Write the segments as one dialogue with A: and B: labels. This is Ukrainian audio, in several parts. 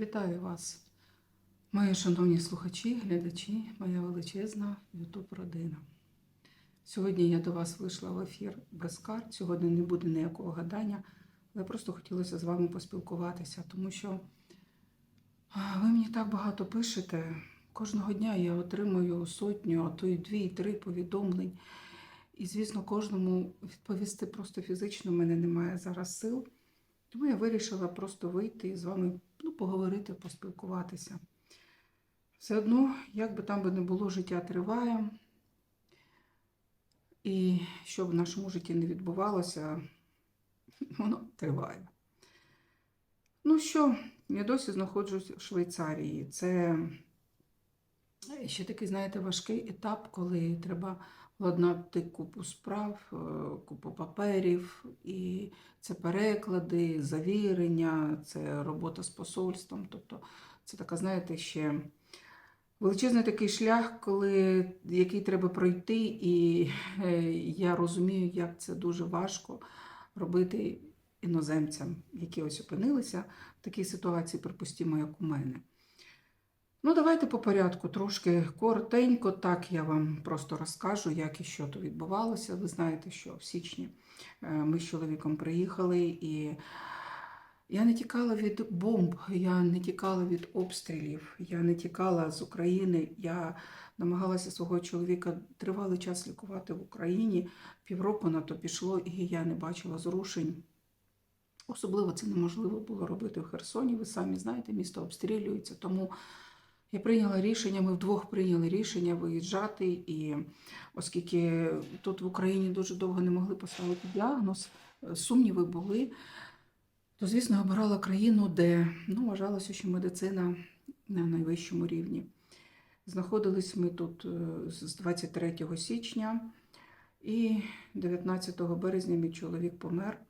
A: Вітаю вас, мої шановні слухачі, глядачі, моя величезна youtube родина. Сьогодні я до вас вийшла в ефір без карт. Сьогодні не буде ніякого гадання, але просто хотілося з вами поспілкуватися, тому що ви мені так багато пишете. Кожного дня я отримую сотню, а то й дві, і три повідомлень. І, звісно, кожному відповісти просто фізично в мене немає зараз сил. Тому я вирішила просто вийти і з вами ну, поговорити, поспілкуватися. Все одно, як би там би не було, життя триває. І що в нашому житті не відбувалося, воно триває. Ну що, я досі знаходжусь в Швейцарії. Це ще такий, знаєте, важкий етап, коли треба владнати купу справ, е, купу паперів, і це переклади, завірення, це робота з посольством. Тобто це така, знаєте, ще величезний такий шлях, коли, який треба пройти, і е, я розумію, як це дуже важко робити іноземцям, які ось опинилися в такій ситуації, припустимо, як у мене. Ну, давайте по порядку, трошки коротенько, так я вам просто розкажу, як і що то відбувалося. Ви знаєте, що в січні е, ми з чоловіком приїхали, і я не тікала від бомб, я не тікала від обстрілів, я не тікала з України. Я намагалася свого чоловіка тривалий час лікувати в Україні. Півроку на то пішло, і я не бачила зрушень. Особливо це неможливо було робити в Херсоні. Ви самі знаєте, місто обстрілюється, тому. Я прийняла рішення, ми вдвох прийняли рішення виїжджати, і оскільки тут в Україні дуже довго не могли поставити діагноз, е, сумніви були, то, звісно, обирала країну, де ну, вважалося, що медицина на найвищому рівні. Знаходились ми тут е, з 23 січня і 19 березня мій чоловік помер.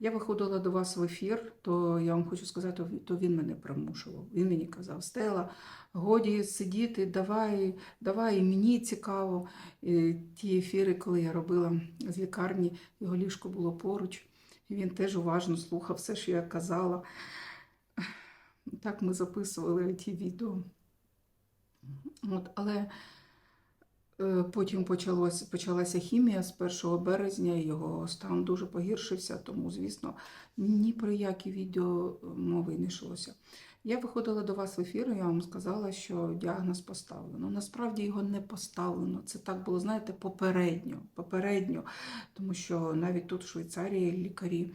A: Я виходила до вас в ефір, то я вам хочу сказати, то він мене примушував. Він мені казав, Стела, годі сидіти, давай, давай, мені цікаво. І ті ефіри, коли я робила з лікарні, його ліжко було поруч, і він теж уважно слухав все, що я казала. Так ми записували ті відео. От, але Потім почалось, почалася хімія з 1 березня, його стан дуже погіршився, тому, звісно, ні про які відео мови не йшлося. Я виходила до вас в ефір, і я вам сказала, що діагноз поставлено. Насправді його не поставлено. Це так було, знаєте, попередньо, попередньо, тому що навіть тут, в Швейцарії, лікарі е,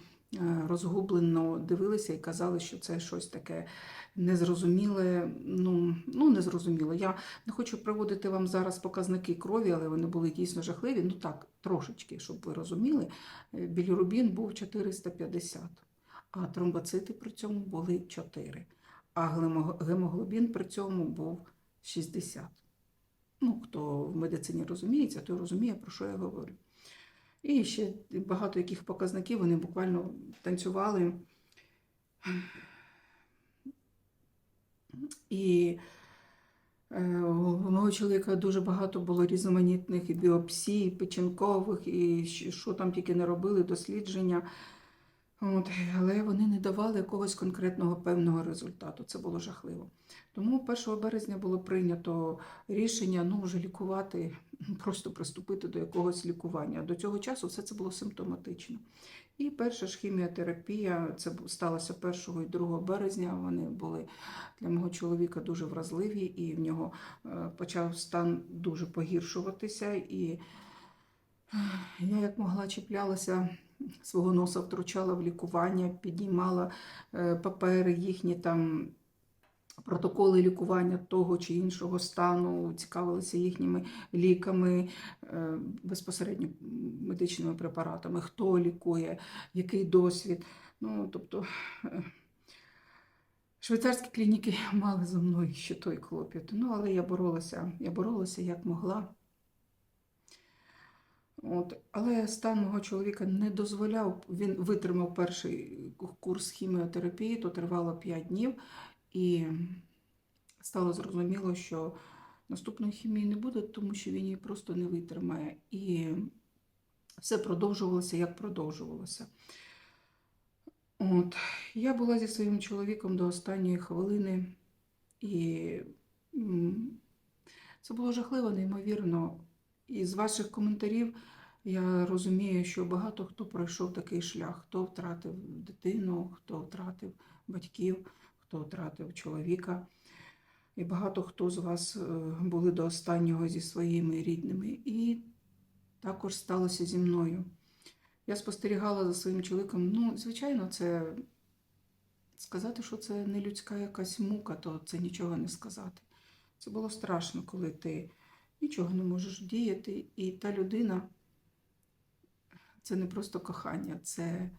A: розгублено дивилися і казали, що це щось таке незрозуміле. Ну, ну незрозуміло. Я не хочу приводити вам зараз показники крові, але вони були дійсно жахливі. Ну так, трошечки, щоб ви розуміли. Е, Білірубін був 450, а тромбоцити при цьому були 4, а гемоглобін при цьому був 60. Ну, хто в медицині розуміється, той розуміє, про що я говорю. І ще багато яких показників вони буквально танцювали. І е, у мого чоловіка дуже багато було різноманітних і біопсій, печінкових, і що там тільки не робили, дослідження. От, але вони не давали якогось конкретного певного результату. Це було жахливо. Тому 1 березня було прийнято рішення ну, вже лікувати, просто приступити до якогось лікування. До цього часу все це було симптоматично. І перша ж хіміотерапія, це сталося 1 і 2 березня. Вони були для мого чоловіка дуже вразливі, і в нього е, почав стан дуже погіршуватися. І я як могла чіплялася свого носа, втручала в лікування, піднімала е, папери, їхні там протоколи лікування того чи іншого стану, цікавилася їхніми ліками, е, безпосередньо медичними препаратами, хто лікує, який досвід. Ну, тобто, е, швейцарські клініки мали за мною ще той клопіт. Ну, але я боролася, я боролася як могла. От. Але стан мого чоловіка не дозволяв, він витримав перший курс хіміотерапії, то тривало 5 днів, і стало зрозуміло, що наступної хімії не буде, тому що він її просто не витримає. І все продовжувалося, як продовжувалося. От. Я була зі своїм чоловіком до останньої хвилини, і це було жахливо, неймовірно. І з ваших коментарів я розумію, що багато хто пройшов такий шлях, хто втратив дитину, хто втратив батьків, хто втратив чоловіка. І багато хто з вас е, були до останнього зі своїми рідними. І також сталося зі мною. Я спостерігала за своїм чоловіком. Ну, звичайно, це сказати, що це не людська якась мука, то це нічого не сказати. Це було страшно, коли ти нічого не можеш діяти, і та людина це не просто кохання, це,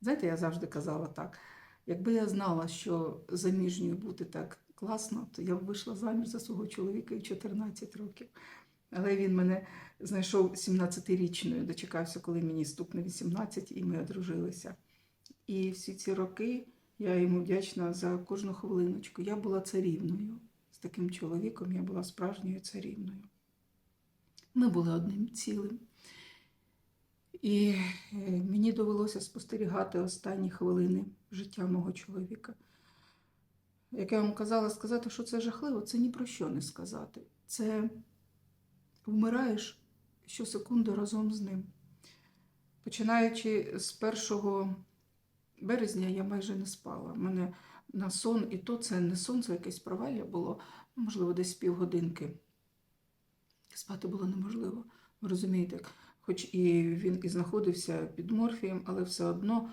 A: знаєте, я завжди казала так. Якби я знала, що заміжньою бути так класно, то я б вийшла заміж за свого чоловіка і 14 років. Але він мене знайшов 17-річною, дочекався, коли мені стукне 18, і ми одружилися. І всі ці роки я йому вдячна за кожну хвилиночку. Я була царівною. З таким чоловіком я була справжньою царівною. Ми були одним цілим. І е, мені довелося спостерігати останні хвилини життя мого чоловіка. Як я вам казала, сказати, що це жахливо, це ні про що не сказати. Це вмираєш щосекунди разом з ним. Починаючи з 1 березня, я майже не спала. У мене на сон, і то це не сон, це якесь провалля було, можливо, десь півгодинки. Спати було неможливо. Ви розумієте, хоч і він і знаходився під морфієм, але все одно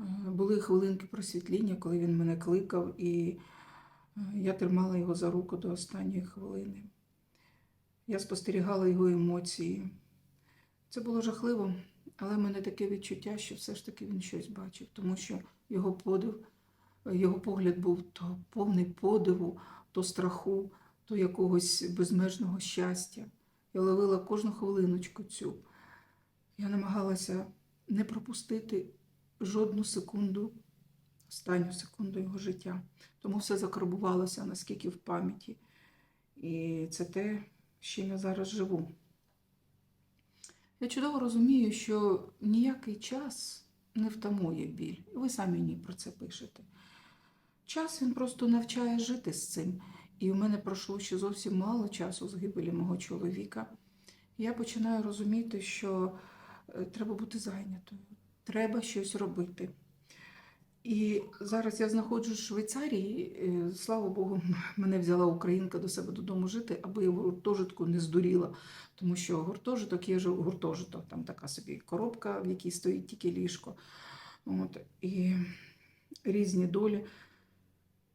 A: е, були хвилинки просвітління, коли він мене кликав, і е, я тримала його за руку до останньої хвилини. Я спостерігала його емоції. Це було жахливо, але в мене таке відчуття, що все ж таки він щось бачив, тому що його подив, його погляд був то повний подиву, то страху, то якогось безмежного щастя. Я ловила кожну хвилиночку цю. Я намагалася не пропустити жодну секунду, останню секунду його життя. Тому все закарбувалося наскільки в пам'яті. І це те, з чим я зараз живу. Я чудово розумію, що ніякий час не втамує біль. Ви самі мені про це пишете. Час він просто навчає жити з цим. І в мене пройшло ще зовсім мало часу з гибелі мого чоловіка. Я починаю розуміти, що треба бути зайнятою, треба щось робити. І зараз я знаходжусь в Швейцарії. е, Слава Богу, мене взяла українка до себе додому жити, аби я в гуртожитку не здуріла. Тому що гуртожиток є гуртожиток, там така собі коробка, в якій стоїть тільки ліжко. От, і різні долі.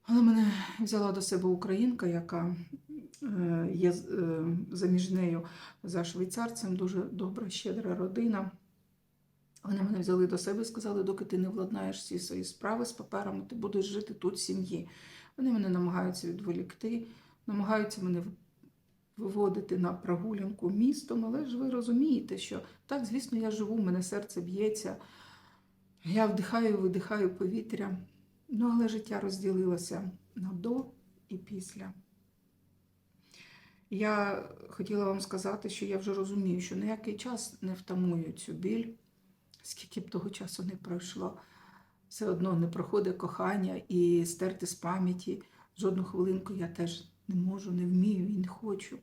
A: Але мене взяла до себе українка, яка е, є е, заміж нею за швейцарцем, дуже добра, щедра родина. Вони мене взяли до себе і сказали, доки ти не владнаєш всі свої справи з паперами, ти будеш жити тут в сім'ї. Вони мене намагаються відволікти, намагаються мене виводити на прогулянку містом, але ж ви розумієте, що так, звісно, я живу, в мене серце б'ється, я вдихаю, видихаю повітря. Ну, але життя розділилося на до і після. Я хотіла вам сказати, що я вже розумію, що ніякий час не втамує цю біль, скільки б того часу не пройшло. Все одно не проходить кохання і стерти з пам'яті. Жодну хвилинку я теж не можу, не вмію і не хочу.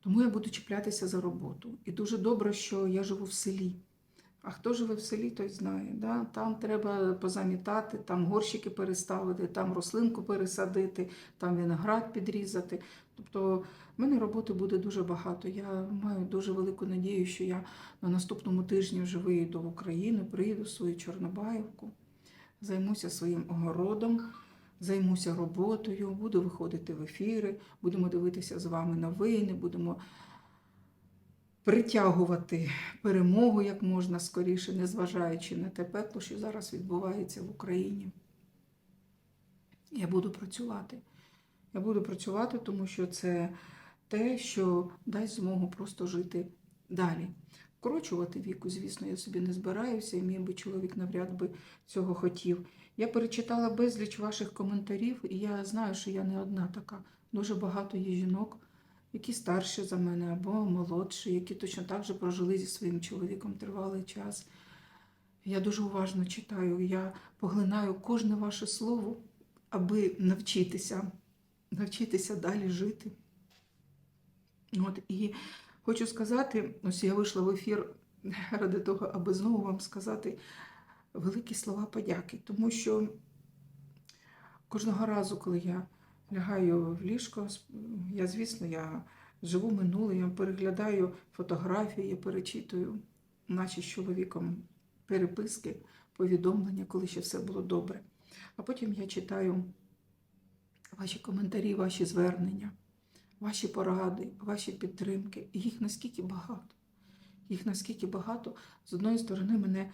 A: Тому я буду чіплятися за роботу. І дуже добре, що я живу в селі. А хто живе в селі, той знає. Да? Там треба позамітати, там горщики переставити, там рослинку пересадити, там виноград підрізати. Тобто в мене роботи буде дуже багато. Я маю дуже велику надію, що я на наступному тижні вже виїду в Україну, приїду в свою Чорнобаївку, займуся своїм огородом, займуся роботою, буду виходити в ефіри, будемо дивитися з вами новини, будемо притягувати перемогу як можна скоріше, незважаючи на те пекло, що зараз відбувається в Україні. Я буду працювати. Я буду працювати, тому що це те, що дасть змогу просто жити далі. Вкорочувати віку, звісно, я собі не збираюся, і мій би чоловік навряд би цього хотів. Я перечитала безліч ваших коментарів, і я знаю, що я не одна така. Дуже багато є жінок, які старші за мене або молодші, які точно так же прожили зі своїм чоловіком тривалий час. Я дуже уважно читаю, я поглинаю кожне ваше слово, аби навчитися, навчитися далі жити. От, і хочу сказати, ось я вийшла в ефір ради того, аби знову вам сказати великі слова подяки, тому що кожного разу, коли я лягаю в ліжко, я, звісно, я живу минуле, я переглядаю фотографії, я перечитую наші з чоловіком переписки, повідомлення, коли ще все було добре. А потім я читаю ваші коментарі, ваші звернення, ваші поради, ваші підтримки. Їх наскільки багато. Їх наскільки багато. З одної сторони, мене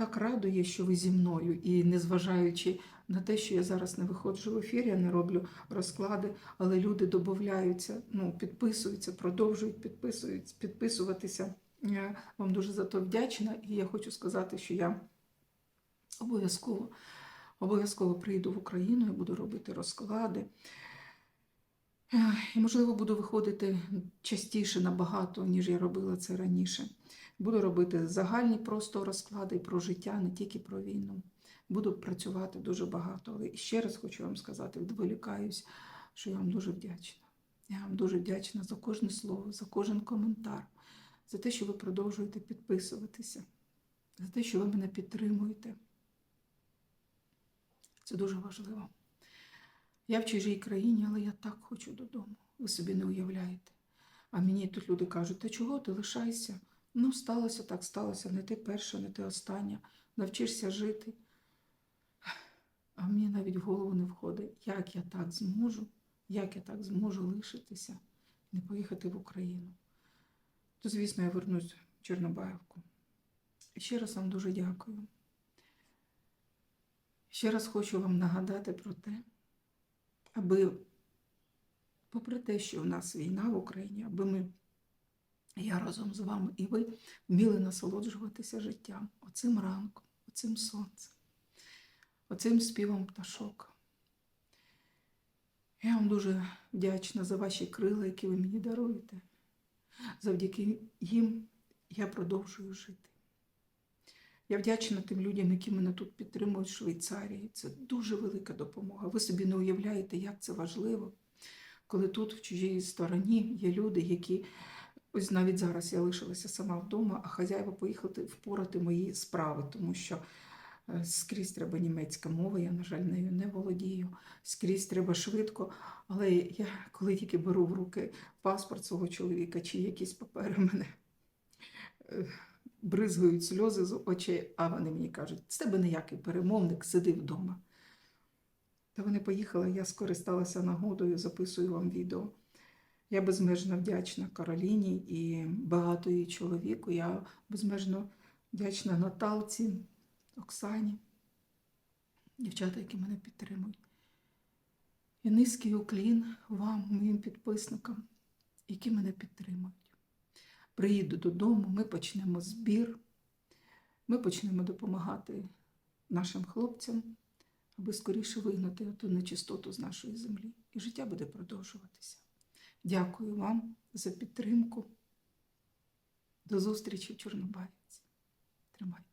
A: так радує, що ви зі мною, і незважаючи на те, що я зараз не виходжу в ефір, я не роблю розклади, але люди додаються, ну, підписуються, продовжують підписують, підписуватися. Я вам дуже за то вдячна, і я хочу сказати, що я обов'язково обов'язково прийду в Україну і буду робити розклади. І, можливо, буду виходити частіше набагато, ніж я робила це раніше. Буду робити загальні просто розклади про життя, не тільки про війну. Буду працювати дуже багато. Але ще раз хочу вам сказати, відволікаюсь, що я вам дуже вдячна. Я вам дуже вдячна за кожне слово, за кожен коментар, за те, що ви продовжуєте підписуватися, за те, що ви мене підтримуєте. Це дуже важливо. Я в чужій країні, але я так хочу додому. Ви собі не уявляєте. А мені тут люди кажуть, та чого ти лишайся? Ну, сталося так, сталося. Не ти перша, не ти остання. Навчишся жити. А мені навіть в голову не входить, як я так зможу, як я так зможу лишитися не поїхати в Україну. То, звісно, я вернусь в Чорнобаївку. Ще раз вам дуже дякую. Ще раз хочу вам нагадати про те, аби, попри те, що в нас війна в Україні, аби ми, я разом з вами і ви вміли насолоджуватися життям оцим ранком, оцим сонцем, оцим співом пташок. Я вам дуже вдячна за ваші крила, які ви мені даруєте. Завдяки їм я продовжую жити. Я вдячна тим людям, які мене тут підтримують в Швейцарії. Це дуже велика допомога. Ви собі не уявляєте, як це важливо, коли тут, в чужій стороні, є люди, які ось навіть зараз я лишилася сама вдома, а хазяїва поїхати впорати мої справи, тому що е, скрізь треба німецька мова, я, на жаль, нею не володію. Скрізь треба швидко. Але я коли тільки беру в руки паспорт свого чоловіка чи якісь папери, мене. Бризгають сльози з очей, а вони мені кажуть, з тебе ніякий перемовник, сиди вдома. Та вони поїхали, я скористалася нагодою, записую вам відео. Я безмежно вдячна Кароліні і багато її чоловіку. Я безмежно вдячна Наталці, Оксані, дівчата, які мене підтримують. І низький уклін вам, моїм підписникам, які мене підтримують приїду додому, ми почнемо збір, ми почнемо допомагати нашим хлопцям, аби скоріше вигнати ту нечистоту з нашої землі. І життя буде продовжуватися. Дякую вам за підтримку. До зустрічі в Чорнобаївці. Тримайте.